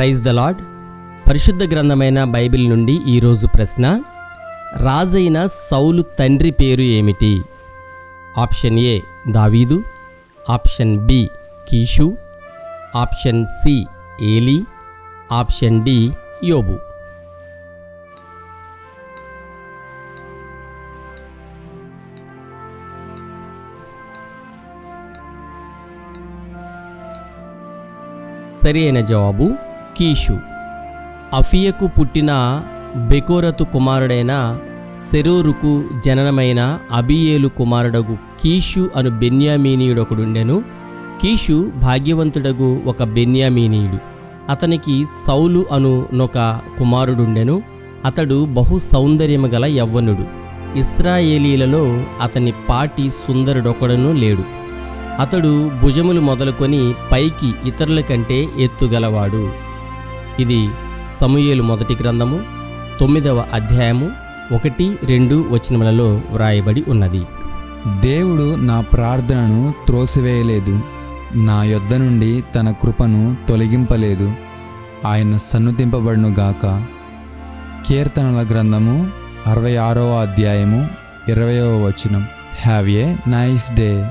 Praise the lord పరిశుద్ధ గ్రంథమైన Bible నుండి ఈరోజు ప్రశ్న రాజైన సౌలు తండ్రి పేరు ఏమిటి? ఆప్షన్ ఏ దావీదు. ఆప్షన్ బి కీషు. ఆప్షన్ సి ఏలి. ఆప్షన్ డి యోబు. సరి అయిన జవాబు కీషు. అఫియకు పుట్టిన బెకోరతు కుమారుడైన సెరూరుకు జననమైన అబియేలు కుమారుడగు కీషు అను బెన్యామీనీయుడొకడుండెను. కీషు భాగ్యవంతుడగు ఒక బెన్యామీనీయుడు. అతనికి సౌలు అను నొక కుమారుడుండెను. అతడు బహు సౌందర్యము గల యవ్వనుడు. ఇస్రాయేలీలలో అతని పాటి సుందరుడొకడను లేడు. అతడు భుజములు మొదలుకొని పైకి ఇతరుల కంటే ఎత్తుగలవాడు. ఇది సమూయేలు మొదటి గ్రంథము తొమ్మిదవ అధ్యాయము ఒకటి రెండు వచనములలో వ్రాయబడి ఉన్నది. దేవుడు నా ప్రార్థనను త్రోసివేయలేదు. నా యొద్ద నుండి తన కృపను తొలగింపలేదు. ఆయన సన్నుతింపబడును గాక. కీర్తనల గ్రంథము అరవై ఆరవ అధ్యాయము ఇరవయవ వచనం. Have a nice day